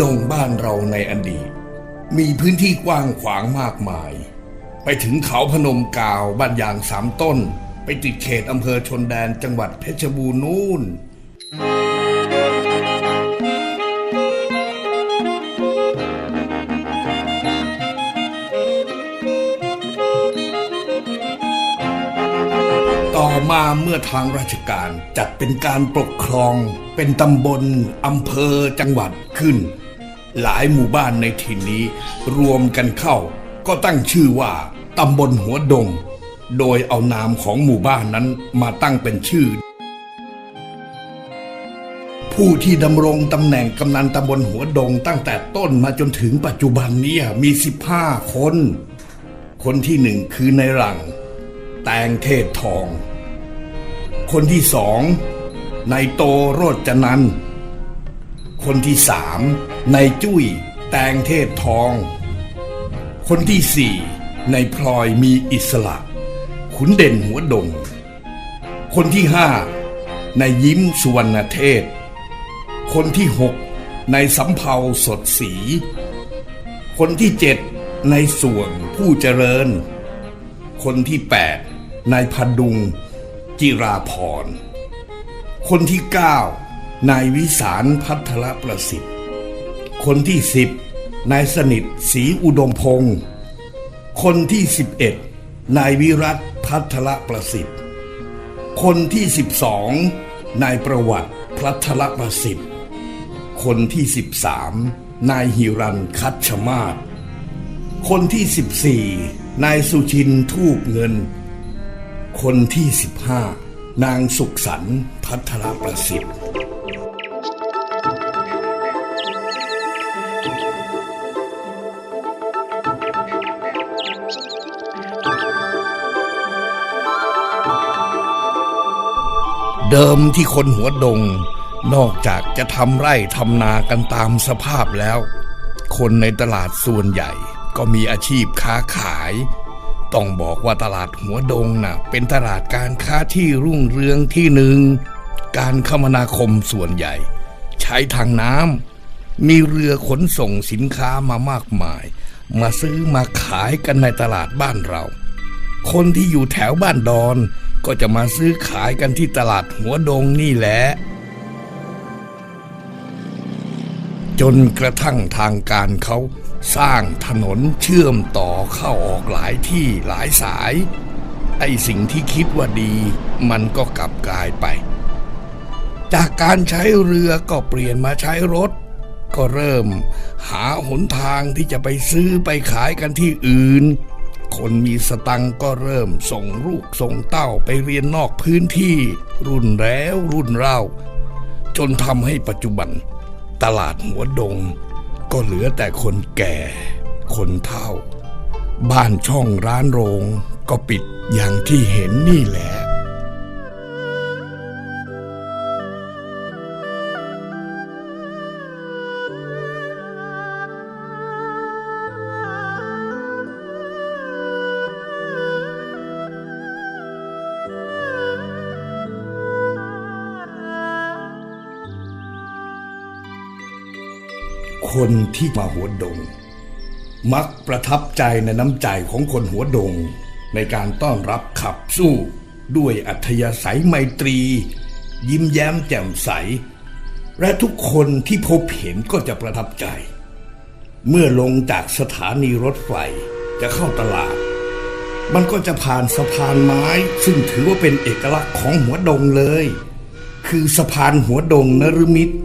ดงบ้านเราในอดีต มีพื้นที่กว้างขวางมากมาย ไปถึงเขาพนมกาวบ้านยางสามต้น ไปติดเขตอำเภอชนแดนจังหวัดเพชรบูรณ์นู่นต่อมาเมื่อทางราชการจัดเป็นการปกครอง เป็นตำบลอำเภอจังหวัดขึ้น หลายหมู่บ้านในถิ่นนี้ รวมกันเข้า ก็ตั้งชื่อว่าตำบลหัวดง โดยเอานามของหมู่บ้านนั้นมาตั้งเป็นชื่อ ผู้ที่ดำรงตำแหน่งกำนันตำบลหัวดง ตั้งแต่ต้นมาจนถึงปัจจุบันนี้มี 15 คน คนที่หนึ่งคือในหลัง แตงเทศทอง คนที่สองนายโตโรจนันท์ คนที่สามนายจุ้ย แตงเทศทอง คนที่สี่นายพลอยมีอิสระ ขุนเด่นหัวดง คนที่ห้านายยิ้มสุวรรณเทศคนที่หกนายสำเภาสดสี คนที่เจ็ดนายส่วงผู้เจริญ คนที่แปดนายพดุง จิราพร คนที่เก้า นายวิสารพัทรประสิทธิ์ คนที่สิบนายสนิทศรีอุดมพงศ์คนที่สิบเอ็ดนายวิรัตพัทรประสิทธิ์ คนที่สิบสองนายประวัติพัทรประสิทธิ์ คนที่สิบสามนายหิรันคัตชมาศคนที่สิบสี่นายสุชินทูบเงิน คนที่สิบห้านางสุขสันต์พัทรประสิทธิ์ เดิมที่คนหัวดง นอกจากจะทำไร่ทำนากันตามสภาพแล้ว คนในตลาดส่วนใหญ่ก็มีอาชีพค้าขาย ต้องบอกว่าตลาดหัวดงน่ะ เป็นตลาดการค้าที่รุ่งเรืองที่หนึ่ง การคมนาคมส่วนใหญ่ ใช้ทางน้ำมีเรือขนส่งสินค้ามามากมาย มาซื้อมาขายกันในตลาดบ้านเรา คนที่อยู่แถวบ้านดอน ก็จะมาซื้อขายกันที่ตลาดหัวดงนี่แหละ จนกระทั่งทางการเขาสร้างถนนเชื่อมต่อเข้าออกหลายที่หลายสาย ไอ้สิ่งที่คิดว่าดี มันก็กลับกลายไป จากการใช้เรือก็เปลี่ยนมาใช้รถ ก็เริ่มหาหนทางที่จะไปซื้อไปขายกันที่อื่น คนมีสตังก็เริ่มส่งลูกส่งเต้าไปเรียนนอกพื้นที่ รุ่นแล้วรุ่นเล่า จนทำให้ปัจจุบัน ตลาดหัวดง ก็เหลือแต่คนแก่ คนเฒ่า บ้านช่องร้านโรง ก็ปิดอย่างที่เห็นนี่แหละ คนที่มาหัวดง มักประทับใจในน้ำใจของคนหัวดง ในการต้อนรับขับสู้ด้วยอัธยาศัยไมตรี ยิ้มแย้มแจ่มใส และทุกคนที่พบเห็นก็จะประทับใจ เมื่อลงจากสถานีรถไฟจะเข้าตลาด มันก็จะผ่านสะพานไม้ ซึ่งถือว่าเป็นเอกลักษณ์ของหัวดงเลย คือสะพานหัวดงนรมิตร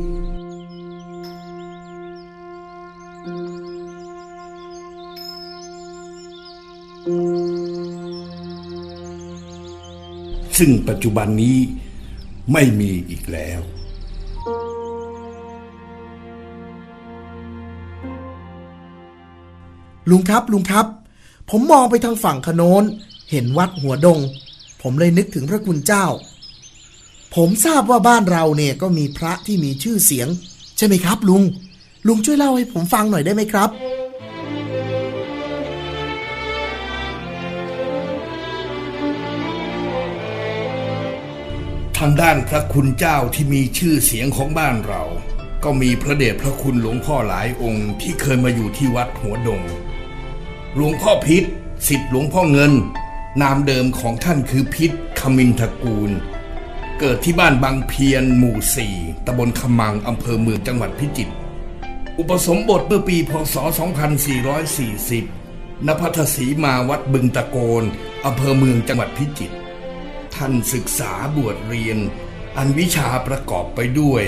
ซึ่งปัจจุบันนี้ไม่มีอีกแล้ว ลุงครับลุงครับ ผมมองไปทางฝั่งขโนนเห็นวัดหัวดง ผมเลยนึกถึงพระคุณเจ้า ผมทราบว่าบ้านเราเนี่ยก็มีพระที่มีชื่อเสียง ใช่ไหมครับ ลุง ลุงช่วยเล่าให้ผมฟังหน่อยได้ไหมครับางด้านพระคุณเจ้าที่มีชื่อเสียงของบ้านเรา ก็มีพระเดชพระคุณหลวงพ่อหลายองค์ที่เคยมาอยู่ที่วัดหัวดง หลวงพ่อพิษสิทธิหลวงพ่อเงิน นามเดิมของท่านคือพิษขมินทกูล เกิดที่บ้านบางเพียนหมู่สี่ตำบลขมังอำเภอเมืองจังหวัดพิจิตร อุปสมบทเมื่อปีพศ 2440 ณ พัทสีมาวัดบึงตะโกนอำเภอเมืองจังหวัดพิจิตร ท่านศึกษาบวชเรียน อันวิชาประกอบไปด้วย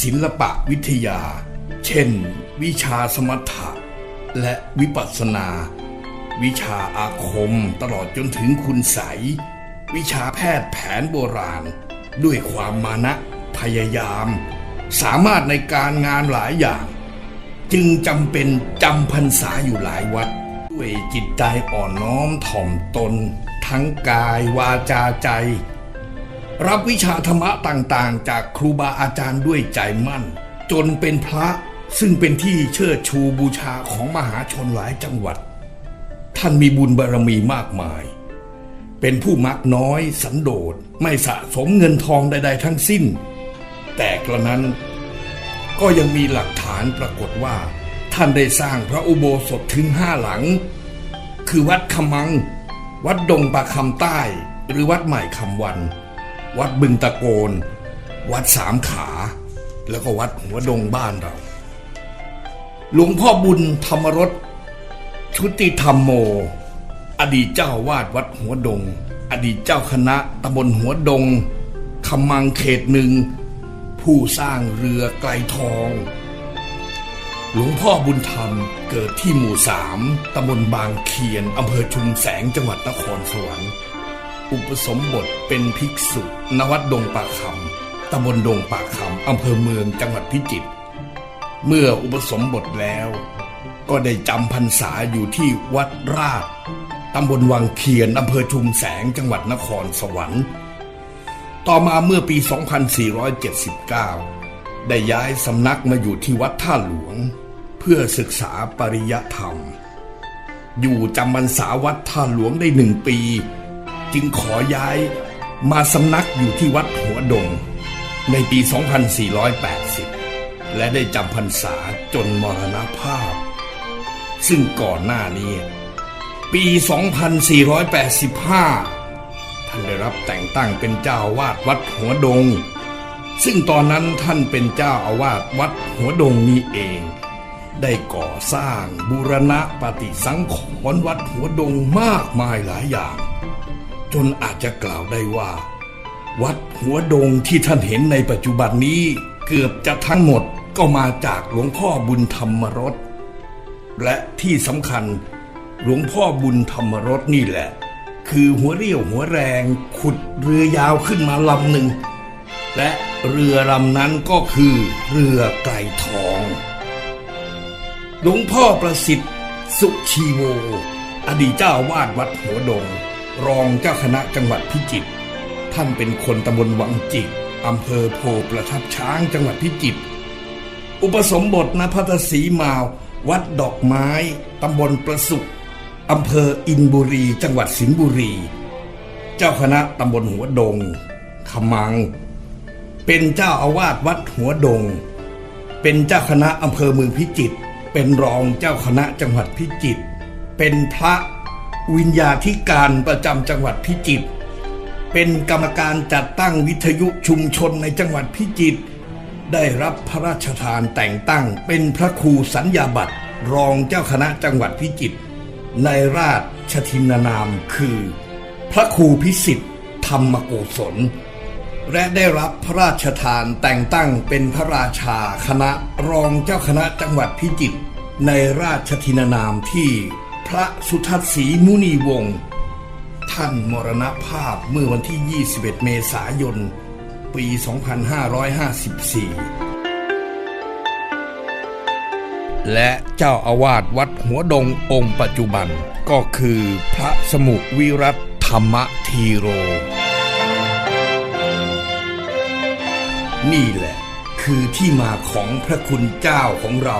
ศิลปะวิทยา เช่น วิชาสมถะ และวิปัสสนา วิชาอาคมตลอดจนถึงคุณใสยวิชาแพทย์แผนโบราณ ด้วยความมานะพยายาม สามารถในการงานหลายอย่าง จึงจำเป็นจำพรรษาอยู่หลายวัด ด้วยจิตใจอ่อนน้อมถ่อมตน ทั้งกายวาจาใจ รับวิชาธรรมะต่างๆ จากครูบาอาจารย์ด้วยใจมั่น จนเป็นพระซึ่งเป็นที่เชิดชูบูชาของมหาชนหลายจังหวัด ท่านมีบุญบารมีมากมาย เป็นผู้มักน้อยสันโดษไม่สะสมเงินทองใด ๆ ทั้งสิ้น แต่กระนั้นก็ยังมีหลักฐานปรากฏว่า ท่านได้สร้างพระอุโบสถถึงห้าหลัง คือวัดขมัง วัดดงปะคำใต้ หรือวัดใหม่คำวัน วัดบึงตะโกน วัดสามขา แล้วก็วัดหัวดงบ้านเรา หลวงพ่อบุญธรรมรสชุติธรรมโม อดีตเจ้าวาดวัดหัวดง อดีตเจ้าคณะตำบลหัวดงขมังเขตหนึ่ง ผู้สร้างเรือไกลทอง หลวงพ่อบุญธรรมเกิดที่หมู่สามตำบลบางเคียน อำเภอชุมแสงจังหวัดนครสวรรค์ อุปสมบทเป็นภิกษุณวัดดงปากคำตำบลดงปากคำอำเภอเมืองจังหวัดพิจิตร เมื่ออุปสมบทแล้ว ก็ได้จำพรรษาอยู่ที่วัดราชตำบลวังเคียน อำเภอชุมแสงจังหวัดนครสวรรค์ ต่อมาเมื่อปี 2479 ได้ย้ายสำนักมาอยู่ที่วัดท่าหลวง เพื่อศึกษาปริยธรรม อยู่จำพรรษาวัดท่าหลวงได้หนึ่งปี จึงขอย้ายมาสำนักอยู่ที่วัดหัวดง ในปี 2480 และได้จำพรรษาจนมรณภาพ ซึ่งก่อนหน้านี้ ปี 2485 ท่านได้รับแต่งตั้งเป็นเจ้าอาวาดวัดหัวดง ซึ่งตอนนั้นท่านเป็นเจ้าอาวาสวัดหัวดงนี้เอง ได้ก่อสร้างบูรณะปฏิสังขรณ์วัดหัวดงมากมายหลายอย่าง จนอาจจะกล่าวได้ว่า วัดหัวดงที่ท่านเห็นในปัจจุบันนี้เกือบจะทั้งหมดก็มาจากหลวงพ่อบุญธรรมรสและที่สำคัญหลวงพ่อบุญธรรมรสนี่แหละ คือหัวเรี่ยวหัวแรงขุดเรือยาวขึ้นมาลำหนึ่ง และเรือลำนั้นก็คือเรือไกลทอง หลวงพ่อประสิทธิ์ สุชีโว อดีตเจ้าอาวาดวัดหัวดง รองเจ้าคณะจังหวัดพิจิตรท่านเป็นคนตำบลวังจิกอำเภอโพประทับช้างจังหวัดพิจิตรอุปสมบทณพัทสีมาว วัดดอกไม้ตำบลประสุขอำเภออินบุรีจังหวัดสิงห์บุรี เจ้าคณะตำบลหัวดงขมัง เป็นเจ้าอาวาสวัดหัวดง เป็นเจ้าคณะอำเภอเมืองพิจิตร เป็นรองเจ้าคณะจังหวัดพิจิตร เป็นพระวิญญาธิการประจำจังหวัดพิจิตร เป็นกรรมการจัดตั้งวิทยุชุมชนในจังหวัดพิจิตร ได้รับพระราชทานแต่งตั้งเป็นพระครูสัญญาบัตรรองเจ้าคณะจังหวัดพิจิตร ในราชชทินนามคือ พระครูพิสิทธิ์ธรรมโกศล และได้รับพระราชทานแต่งตั้งเป็นพระราชาคณะรองเจ้าคณะจังหวัดพิจิตรในราชทินนามที่พระสุทัศน์ศรีมุนีวงศ์ท่านมรณภาพเมื่อวันที่ 21 เมษายน ปี 2554 และเจ้าอาวาสวัดหัวดงองค์ปัจจุบันก็คือพระสมุวิรัตธรรมทีโร นี่แหละ คือที่มาของพระคุณเจ้าของเรา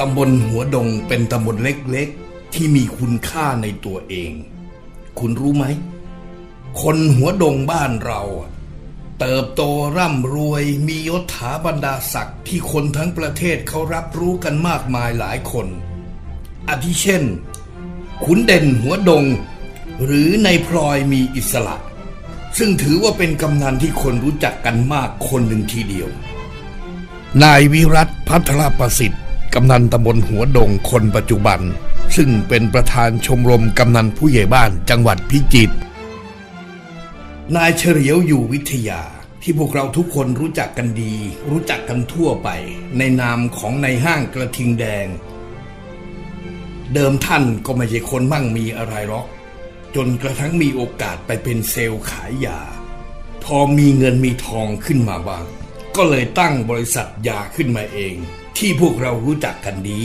ตำบลหัวดงเป็นตำบลเล็ก ที่มีคุณค่าในตัวเอง คุณรู้ไหม คนหัวดงบ้านเรา เติบโตร่ำรวยมียศถาบรรดาศักดิ์ที่คนทั้งประเทศเขารับรู้กันมากมายหลายคนอาทิเช่น ขุนเด่นหัวดง หรือในพลอยมีอิสระ ซึ่งถือว่าเป็นกำนันที่คนรู้จักกันมากคนหนึ่งทีเดียว นายวิรัตพัทรประสิทธิ์กำนันตำบลหัวดงคนปัจจุบัน ซึ่งเป็นประธานชมรมกำนันผู้ใหญ่บ้านจังหวัดพิจิตร นายเฉลียวอยู่วิทยาที่พวกเราทุกคนรู้จักกันดี รู้จักกันทั่วไป ในนามของในห้างกระทิงแดง เดิมท่านก็ไม่ใช่คนมั่งมีอะไรหรอก จนกระทั่งมีโอกาสไปเป็นเซลล์ขายยา พอมีเงินมีทองขึ้นมาบ้าง ก็เลยตั้งบริษัทยาขึ้นมาเอง ที่พวกเรารู้จักกันดี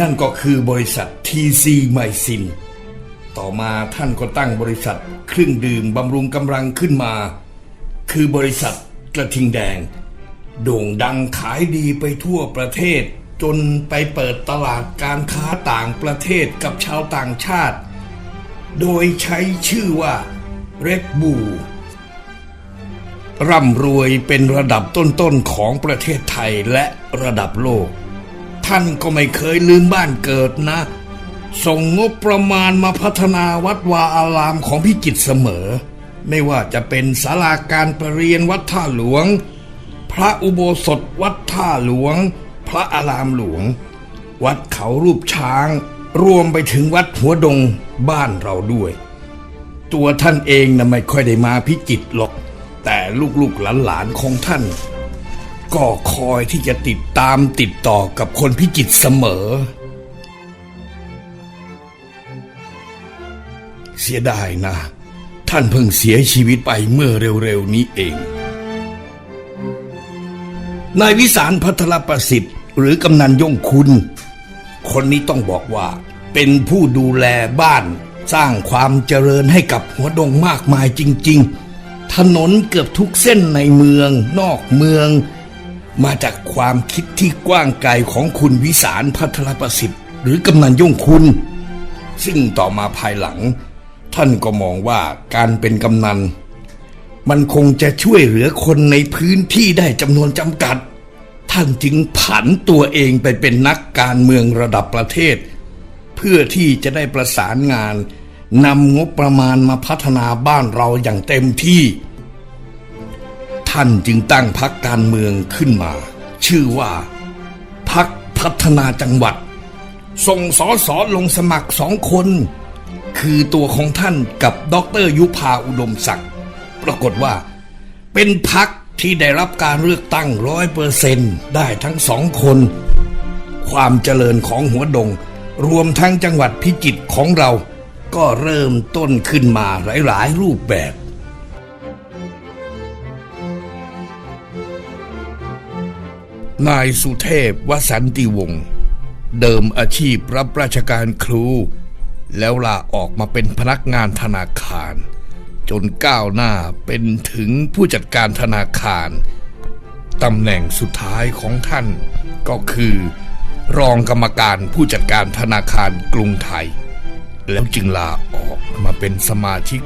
นั่นก็คือบริษัททีซีไมซิน ต่อมาท่านก็ตั้งบริษัทเครื่องดื่มบำรุงกำลังขึ้นมา คือบริษัทกระทิงแดง โด่งดังขายดีไปทั่วประเทศ จนไปเปิดตลาดการค้าต่างประเทศกับชาวต่างชาติ โดยใช้ชื่อว่าเรดบูร่ำรวยเป็นระดับต้นๆของประเทศไทยและระดับโลก ท่านก็ไม่เคยลืมบ้านเกิดนะ ส่งงบประมาณมาพัฒนาวัดวาอารามของพิจิตเสมอ ไม่ว่าจะเป็นศาลาการประเรียนวัดท่าหลวง พระอุโบสถวัดท่าหลวง พระอารามหลวง วัดเขารูปช้าง รวมไปถึงวัดหัวดงบ้านเราด้วย ตัวท่านเองนะไม่ค่อยได้มาพิจิตหรอก แต่ลูกๆหลานๆของท่าน ก็คอยที่จะติดตามติดต่อกับคนพิจิตเสมอ เสียดายนะ ท่านเพิ่งเสียชีวิตไปเมื่อเร็วๆนี้เอง นายวิสารพัทรประสิทธิ์หรือกำนันย่งคุณ คนนี้ต้องบอกว่า เป็นผู้ดูแลบ้านสร้างความเจริญให้กับหัวดงมากมายจริง ๆ ถนนเกือบทุกเส้นในเมือง นอกเมือง มาจากความคิดที่กว้างไกลของคุณวิสารพัทรประสิทธิ์ หรือกำนันย่งคุณ ซึ่งต่อมาภายหลัง ท่านก็มองว่าการเป็นกำนัน มันคงจะช่วยเหลือคนในพื้นที่ได้จำนวนจำกัด ท่านจึงผันตัวเองไปเป็นนักการเมืองระดับประเทศ เพื่อที่จะได้ประสานงานนำงบประมาณมาพัฒนาบ้านเราอย่างเต็มที่ ท่านจึงตั้งพักการเมืองขึ้นมา ชื่อว่าพักพัฒนาจังหวัด ส่งสอสอลงสมัครสองคน คือตัวของท่านกับดรยุพาอุดมศักดิ์ปรากฏว่า เป็นพักที่ได้รับการเลือกตั้งร้อยเปอร์เซนได้ทั้งสองคน ความเจริญของหัวดง รวมทั้งจังหวัดพิจิตรของเรา ก็เริ่มต้นขึ้นมาหลาย ๆ รูปแบบ นายสุเทพวสันติวงศ์เดิมอาชีพรับราชการครู แล้วลาออกมาเป็นพนักงานธนาคาร จนก้าวหน้าเป็นถึงผู้จัดการธนาคารตำแหน่งสุดท้ายของท่านก็คือ รองกรรมการผู้จัดการธนาคารกรุงไทย แล้วจึงลาออกมาเป็นสมาชิก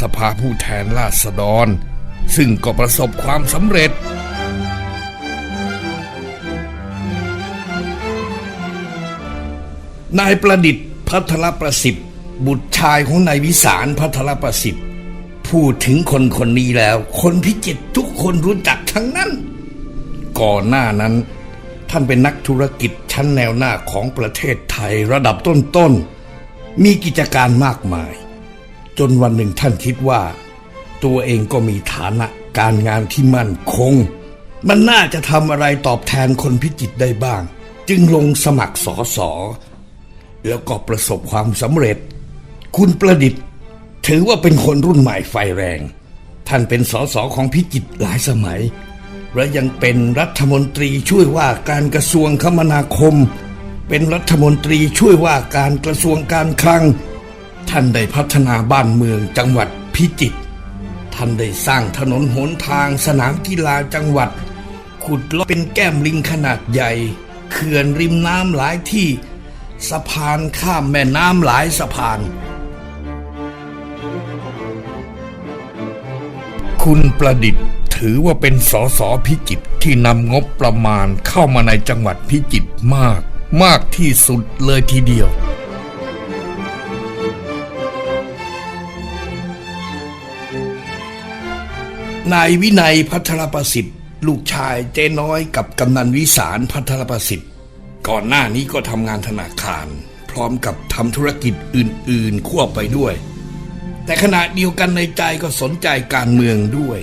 สภาผู้แทนราษฎร ซึ่งก็ประสบความสำเร็จ นายประดิษฐ์พัทรประสิทธิ์ บุตรชายของนายวิสารพัทรประสิทธิ์ พูดถึงคนคนนี้แล้ว คนพิจิตทุกคนรู้จักทั้งนั้น ก่อนหน้านั้น ท่านเป็นนักธุรกิจชั้นแนวหน้าของประเทศไทยระดับต้นๆ มีกิจการมากมาย จนวันหนึ่งท่านคิดว่า ตัวเองก็มีฐานะการงานที่มั่นคง มันน่าจะทำอะไรตอบแทนคนพิจิตได้บ้าง จึงลงสมัครสอสอ แล้วก็ประสบความสำเร็จ คุณประดิษฐ์ ถือว่าเป็นคนรุ่นใหม่ไฟแรง ท่านเป็นสสของพิจิตรหลายสมัย และยังเป็นรัฐมนตรีช่วยว่าการกระทรวงคมนาคม เป็นรัฐมนตรีช่วยว่าการกระทรวงการคลัง ท่านได้พัฒนาบ้านเมืองจังหวัดพิจิตรท่านได้สร้างถนนหนทางสนามกีฬาจังหวัด ขุดลอกเป็นแก้มลิงขนาดใหญ่ เขื่อนริมน้ำหลายที่ สะพานข้ามแม่น้ำหลายสะพาน คุณประดิษฐ์ถือว่าเป็นสสพิจิตรที่นำงบประมาณเข้ามาในจังหวัดพิจิตรมาก มากที่สุดเลยทีเดียว นายวินัยพัทรประสิทธิ์ ลูกชายเจ๊น้อยกับกำนันวิสารพัทรประสิทธิ์ ก่อนหน้านี้ก็ทำงานธนาคาร พร้อมกับทำธุรกิจอื่น ๆ ควบไปด้วย แต่ขณะเดียวกันในใจก็สนใจการเมืองด้วย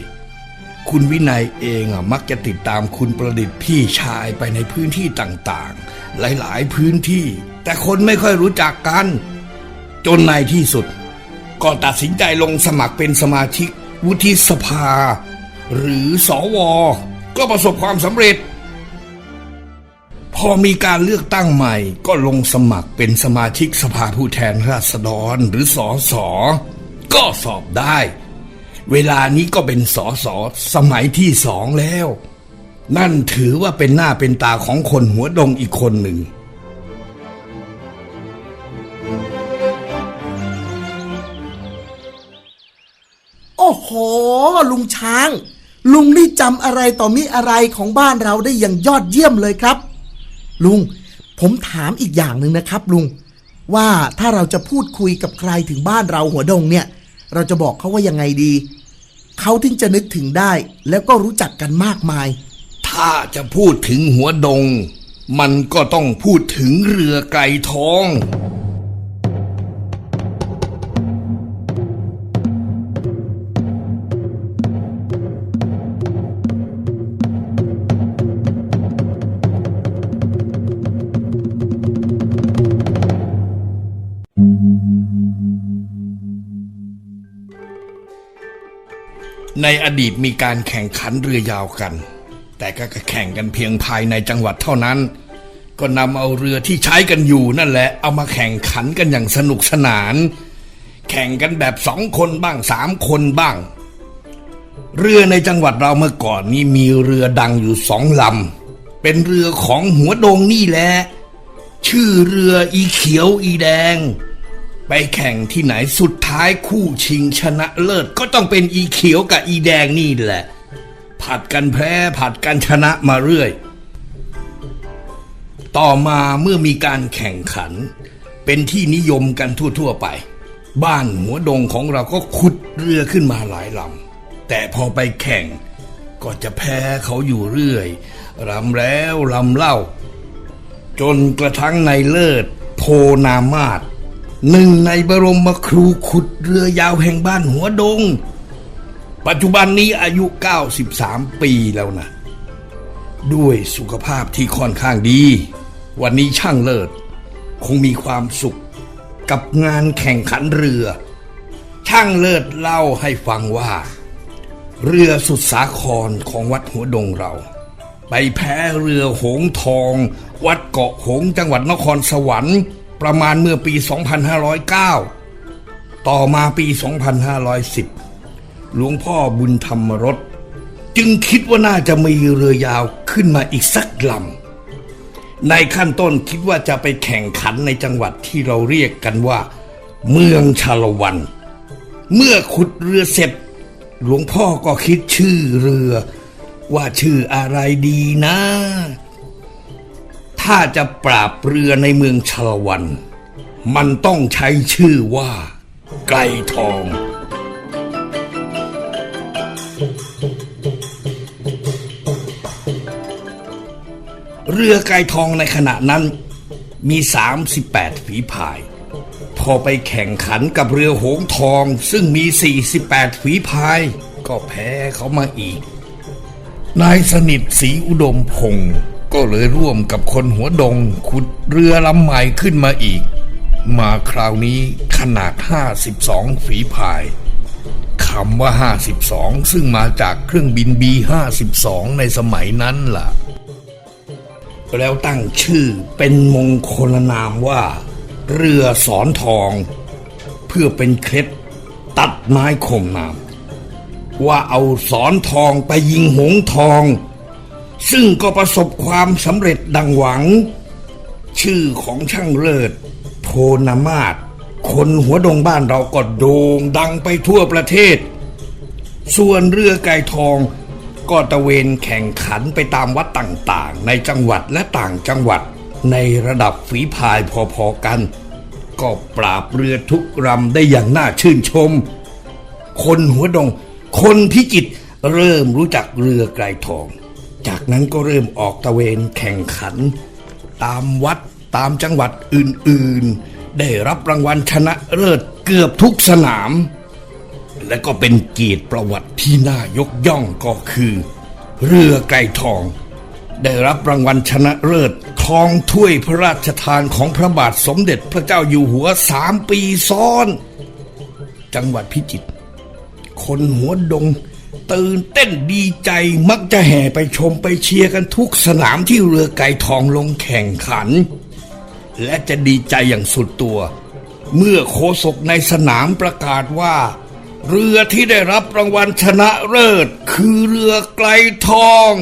คุณวินัยเองอะมักจะติดตามคุณประดิษฐ์พี่ชายไปในพื้นที่ต่างๆ หลายๆพื้นที่ แต่คนไม่ค่อยรู้จักกัน จนในที่สุด ก็ตัดสินใจลงสมัครเป็นสมาชิก วุฒิสภา หรือสอวก็ประสบความสำเร็จ พอมีการเลือกตั้งใหม่ก็ลงสมัครเป็นสมาชิกสภาผู้แทนราษฎรหรือสอสอก็สอบได้ เวลานี้ก็เป็นสอสอสมัยที่สองแล้ว นั่นถือว่าเป็นหน้าเป็นตาของคนหัวดงอีกคนหนึ่ง โอ้โห ลุงช้าง ลุงนี่จำอะไรต่อมิอะไรของบ้านเราได้อย่างยอดเยี่ยมเลยครับ ลุง ผมถามอีกอย่างหนึ่งนะครับ ลุง ว่าถ้าเราจะพูดคุยกับใครถึงบ้านเราหัวดงเนี่ย เราจะบอกเขาว่ายังไงดี เขาถึงจะนึกถึงได้ แล้วก็รู้จักกันมากมาย ถ้าจะพูดถึงหัวดง มันก็ต้องพูดถึงเรือไก่ทอง ในอดีตมีการแข่งขันเรือยาวกัน แต่ก็แข่งกันเพียงภายในจังหวัดเท่านั้น ก็นำเอาเรือที่ใช้กันอยู่นั่นแหละ เอามาแข่งขันกันอย่างสนุกสนาน แข่งกันแบบสองคนบ้างสามคนบ้าง เรือในจังหวัดเราเมื่อก่อนนี้มีเรือดังอยู่สองลำเป็นเรือของหัวโดงนี่แหละ ชื่อเรืออีเขียวอีแดง ไปแข่งที่ไหนสุดท้ายคู่ชิงชนะเลิศ ก็ต้องเป็นอีเขียวกับอีแดงนี่แหละ ผัดกันแพ้ผัดกันชนะมาเรื่อย ต่อมาเมื่อมีการแข่งขัน เป็นที่นิยมกันทั่ว ๆ ไป บ้านหัวดงของเราก็ขุดเรือขึ้นมาหลายลำแต่พอไปแข่งก็จะแพ้เขาอยู่เรื่อยลำแล้วลำเล่า จนกระทั่งในเลิศ โพนามาศ หนึ่งในบรมครูขุดเรือยาวแห่งบ้านหัวดง ปัจจุบันนี้อายุ 93 ปีแล้วนะ ด้วยสุขภาพที่ค่อนข้างดี วันนี้ช่างเลิศ คงมีความสุขกับงานแข่งขันเรือ ช่างเลิศเล่าให้ฟังว่า เรือสุดสาครของวัดหัวดงเราไปแพ้เรือหงทอง วัดเกาะหงจังหวัดนครสวรรค์ ประมาณเมื่อปี 2509 ต่อมาปี 2510 หลวงพ่อบุญธรรมรสจึงคิดว่าน่าจะมีเรือยาวขึ้นมาอีกสักลำในขั้นต้นคิดว่าจะไปแข่งขันในจังหวัดที่เราเรียกกันว่า เมืองชาละวัน เมื่อขุดเรือเสร็จ หลวงพ่อก็คิดชื่อเรือ ว่าชื่ออะไรดีนะ ถ้าจะปราบเรือในเมืองชลวัน มันต้องใช้ชื่อว่า ไกรทอง เรือไกรทองในขณะนั้นมี 38 ฝีพาย พอไปแข่งขันกับเรือหงทองซึ่งมี 48 ฝีพาย ก็แพ้เขามาอีก นายสนิทศรีอุดมพงศ์ ก็เลยร่วมกับคนหัวดงขุดเรือลำใหม่ขึ้นมาอีก มาคราวนี้ขนาด 52 ฝีพายคำว่า 52 ซึ่งมาจากเครื่องบิน B52 ในสมัยนั้นล่ะ แล้วตั้งชื่อเป็นมงคลนามว่า เรือสอนทอง เพื่อเป็นเคล็ดตัดไม้ข่มนาม ว่าเอาสอนทองไปยิงหงทอง ซึ่งก็ประสบความสำเร็จดังหวัง ชื่อของช่างเลิศโพนามาศคนหัวดงบ้านเราก็โด่งดังไปทั่วประเทศ ส่วนเรือไก่ทองก็ตะเวนแข่งขันไปตามวัดต่างๆ ในจังหวัดและต่างจังหวัดในระดับฝีพายพอๆกัน ก็ปราบเรือทุกรำได้อย่างน่าชื่นชม คนหัวดง คนพิจิตเริ่มรู้จักเรือไกรทอง จากนั้นก็เริ่มออกตะเวนแข่งขัน ตามวัดตามจังหวัดอื่นๆ ได้รับรางวัลชนะเลิศเกือบทุกสนาม และก็เป็นเกียรติประวัติที่น่ายกย่องก็คือ เรือไกรทอง ได้รับรางวัลชนะเลิศครองถ้วยพระราชทานของพระบาทสมเด็จพระเจ้าอยู่หัวสามปีซ้อน จังหวัดพิจิตรคนหัวดง ตื่นเต้นดีใจมักจะแห่ไปชมไปเชียร์กันทุกสนามที่เรือไก่ทองลงแข่งขัน และจะดีใจอย่างสุดตัว เมื่อโคศกในสนามประกาศว่า เรือที่ได้รับรางวัลชนะเลิศคือเรือไกลทอง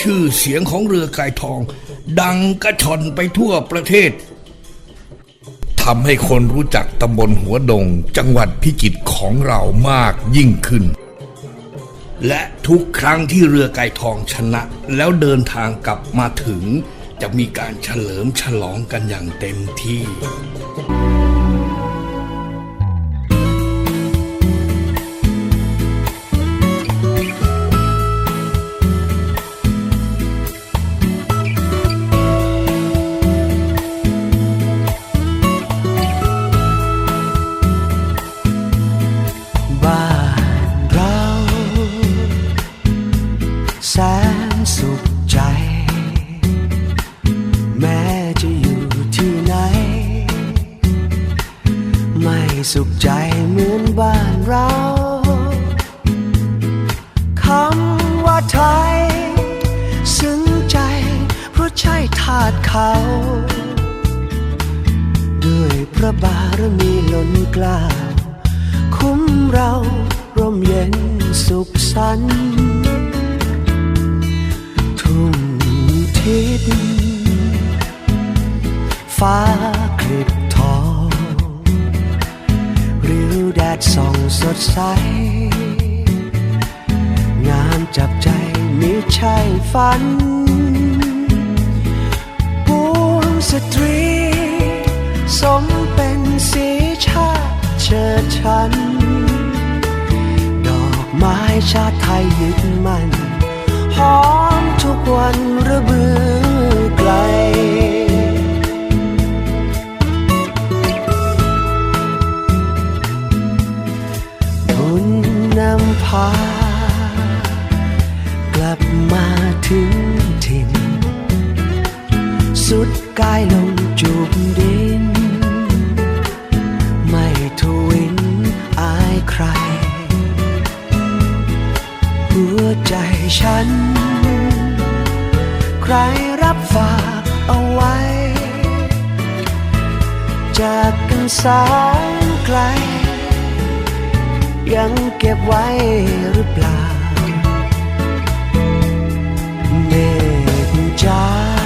ชื่อเสียงของเรือไกลทอง ดังกระชอนไปทั่วประเทศ ทำให้คนรู้จักตำบลหัวดง จังหวัดพิจิตรของเรามากยิ่งขึ้น และทุกครั้งที่เรือไก่ทองชนะ แล้วเดินทางกลับมาถึง จะมีการเฉลิมฉลองกันอย่างเต็มที่ คุ้มเราร่มเย็นสุขสันต์ทุ่งทิศฟ้าคลิบทองริ้วแดดส่องสดใส งามจับใจมิใช่ฝันปวงสตรี สมเป็นสีชา ชิดชัน ดอกไม้ชาติไทยยึดมันหอมทุกวันระเบือไกลบุญนำพากลับมาถึงถิ่น สุดกายลงจูบดิน ใจฉัน ใครรับฝากเอาไว้ จากกันแสนไกล ยังเก็บไว้หรือเปล่าเมฆจ้า